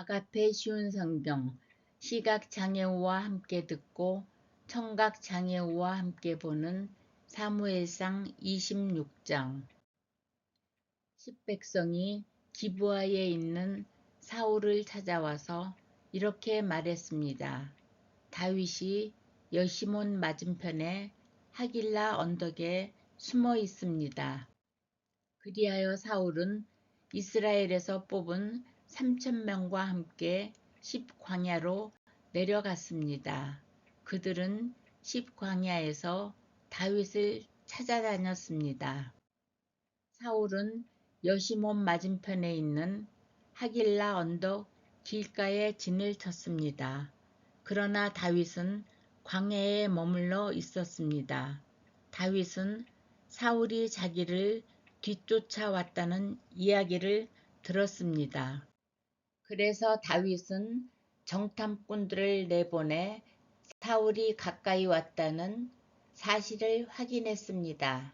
아가페 쉬운 성경 시각 장애우와 함께 듣고 청각 장애우와 함께 보는 사무엘상 26장 십백성이 기부하에 있는 사울을 찾아와서 이렇게 말했습니다. 다윗이 여시몬 맞은편에 하길라 언덕에 숨어 있습니다. 그리하여 사울은 이스라엘에서 뽑은 3천 명과 함께 십광야로 내려갔습니다. 그들은 십광야에서 다윗을 찾아다녔습니다. 사울은 여시몬 맞은편에 있는 하길라 언덕 길가에 진을 쳤습니다. 그러나 다윗은 광야에 머물러 있었습니다. 다윗은 사울이 자기를 뒤쫓아왔다는 이야기를 들었습니다. 그래서 다윗은 정탐꾼들을 내보내 사울이 가까이 왔다는 사실을 확인했습니다.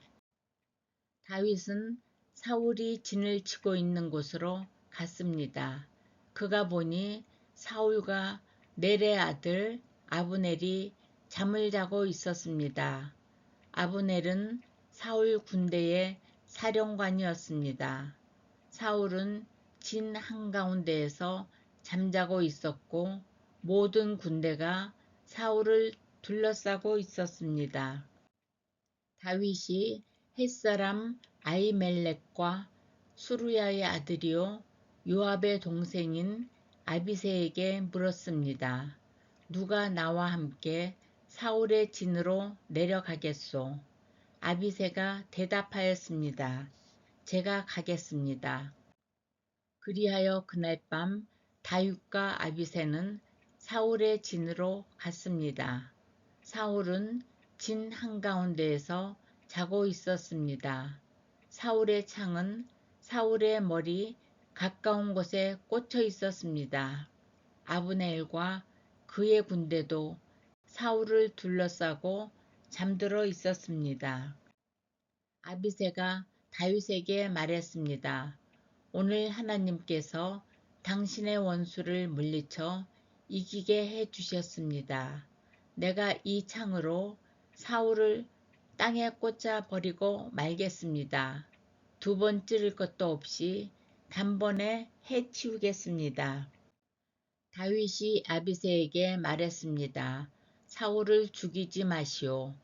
다윗은 사울이 진을 치고 있는 곳으로 갔습니다. 그가 보니 사울과 넬의 아들 아브넬이 잠을 자고 있었습니다. 아브넬은 사울 군대의 사령관이었습니다. 사울은 진 한가운데에서 잠자고 있었고 모든 군대가 사울을 둘러싸고 있었습니다. 다윗이 햇사람 아이멜렉과 수루야의 아들이요 요압의 동생인 아비세에게 물었습니다. 누가 나와 함께 사울의 진으로 내려가겠소? 아비세가 대답하였습니다. 제가 가겠습니다. 그리하여 그날 밤 다윗과 아비새는 사울의 진으로 갔습니다. 사울은 진 한가운데에서 자고 있었습니다. 사울의 창은 사울의 머리 가까운 곳에 꽂혀 있었습니다. 아브네엘과 그의 군대도 사울을 둘러싸고 잠들어 있었습니다. 아비새가 다윗에게 말했습니다. 오늘 하나님께서 당신의 원수를 물리쳐 이기게 해 주셨습니다. 내가 이 창으로 사울을 땅에 꽂아 버리고 말겠습니다. 두 번 찌를 것도 없이 단번에 해치우겠습니다. 다윗이 아비세에게 말했습니다. 사울을 죽이지 마시오.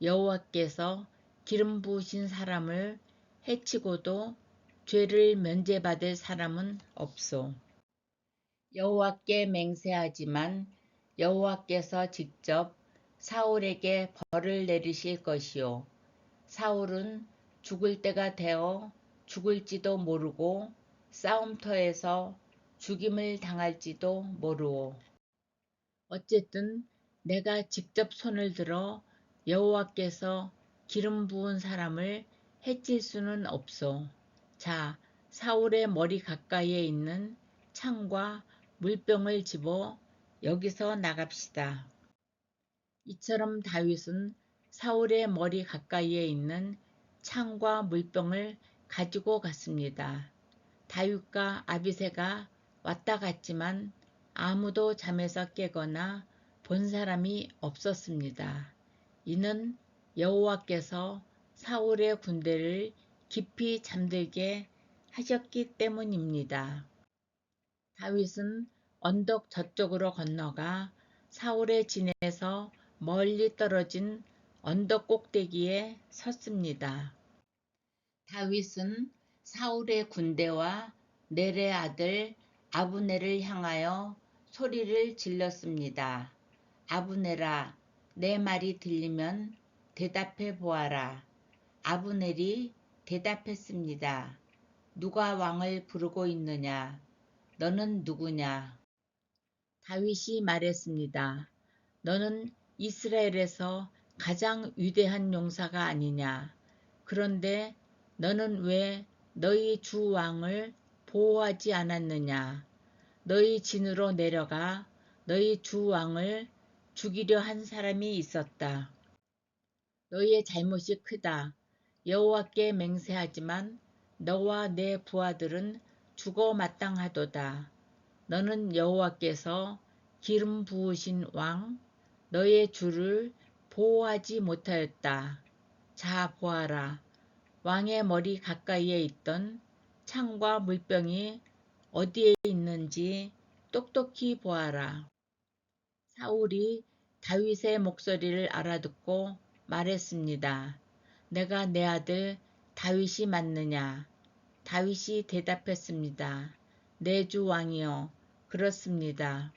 여호와께서 기름 부으신 사람을 해치고도 죄를 면제받을 사람은 없소. 여호와께 맹세하지만 여호와께서 직접 사울에게 벌을 내리실 것이요. 사울은 죽을 때가 되어 죽을지도 모르고 싸움터에서 죽임을 당할지도 모르오. 어쨌든 내가 직접 손을 들어 여호와께서 기름 부은 사람을 해칠 수는 없소. 자, 사울의 머리 가까이에 있는 창과 물병을 집어 여기서 나갑시다. 이처럼 다윗은 사울의 머리 가까이에 있는 창과 물병을 가지고 갔습니다. 다윗과 아비세가 왔다 갔지만 아무도 잠에서 깨거나 본 사람이 없었습니다. 이는 여호와께서 사울의 군대를 깊이 잠들게 하셨기 때문입니다. 다윗은 언덕 저쪽으로 건너가 사울의 진에서 멀리 떨어진 언덕 꼭대기에 섰습니다. 다윗은 사울의 군대와 넬의 아들 아브넬을 향하여 소리를 질렀습니다. 아브넬아, 내 말이 들리면 대답해 보아라. 아브넬이 대답했습니다. 누가 왕을 부르고 있느냐? 너는 누구냐? 다윗이 말했습니다. 너는 이스라엘에서 가장 위대한 용사가 아니냐? 그런데 너는 왜 너희 주 왕을 보호하지 않았느냐? 너희 진으로 내려가 너희 주 왕을 죽이려 한 사람이 있었다. 너희의 잘못이 크다. 여호와께 맹세하지만 너와 내 부하들은 죽어 마땅하도다. 너는 여호와께서 기름 부으신 왕 너의 주를 보호하지 못하였다. 자 보아라. 왕의 머리 가까이에 있던 창과 물병이 어디에 있는지 똑똑히 보아라. 사울이 다윗의 목소리를 알아듣고 말했습니다. 내가 내 아들 다윗이 맞느냐? 다윗이 대답했습니다. 내 주 왕이여, 그렇습니다.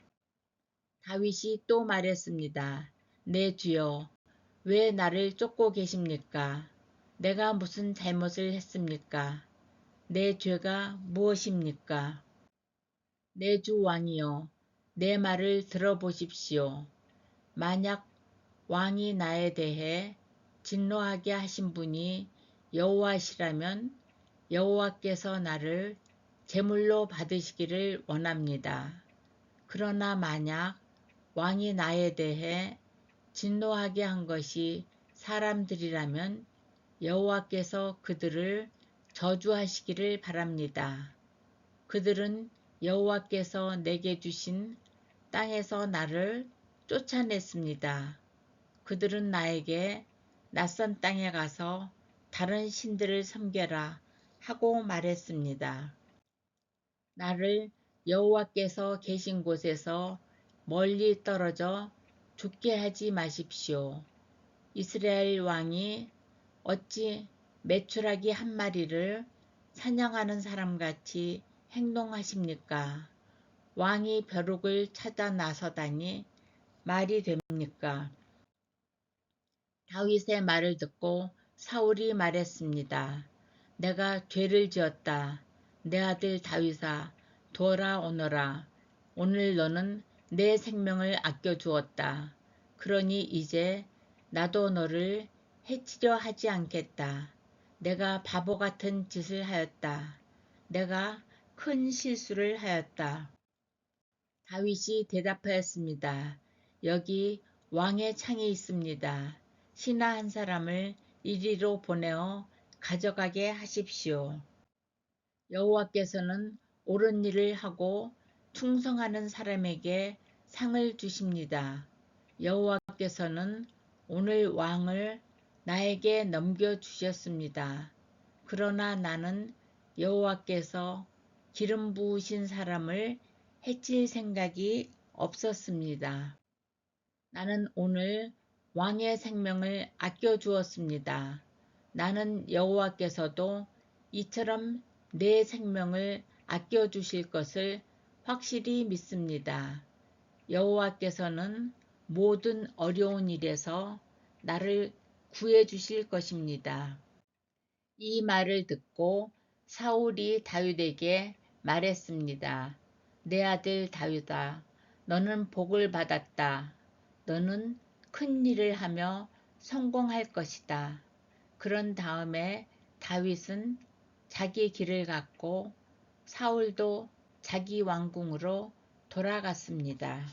다윗이 또 말했습니다. 내 주여, 왜 나를 쫓고 계십니까? 내가 무슨 잘못을 했습니까? 내 죄가 무엇입니까? 내 주 왕이여, 내 말을 들어보십시오. 만약 왕이 나에 대해 진노하게 하신 분이 여호와시라면 여호와께서 나를 제물로 받으시기를 원합니다. 그러나 만약 왕이 나에 대해 진노하게 한 것이 사람들이라면 여호와께서 그들을 저주하시기를 바랍니다. 그들은 여호와께서 내게 주신 땅에서 나를 쫓아냈습니다. 그들은 나에게 낯선 땅에 가서 다른 신들을 섬겨라 하고 말했습니다. 나를 여호와께서 계신 곳에서 멀리 떨어져 죽게 하지 마십시오. 이스라엘 왕이 어찌 메추라기 한 마리를 사냥하는 사람같이 행동하십니까? 왕이 벼룩을 찾아 나서다니 말이 됩니까? 다윗의 말을 듣고 사울이 말했습니다. 내가 죄를 지었다. 내 아들 다윗아 돌아오너라. 오늘 너는 내 생명을 아껴주었다. 그러니 이제 나도 너를 해치려 하지 않겠다. 내가 바보 같은 짓을 하였다. 내가 큰 실수를 하였다. 다윗이 대답하였습니다. 여기 왕의 창이 있습니다. 신하 한 사람을 이리로 보내어 가져가게 하십시오. 여호와께서는 옳은 일을 하고 충성하는 사람에게 상을 주십니다. 여호와께서는 오늘 왕을 나에게 넘겨주셨습니다. 그러나 나는 여호와께서 기름 부으신 사람을 해칠 생각이 없었습니다. 나는 오늘 왕의 생명을 아껴 주었습니다. 나는 여호와께서도 이처럼 내 생명을 아껴 주실 것을 확실히 믿습니다. 여호와께서는 모든 어려운 일에서 나를 구해 주실 것입니다. 이 말을 듣고 사울이 다윗에게 말했습니다. 내 아들 다윗아, 너는 복을 받았다. 너는 큰 일을 하며 성공할 것이다. 그런 다음에 다윗은 자기 길을 갔고 사울도 자기 왕궁으로 돌아갔습니다.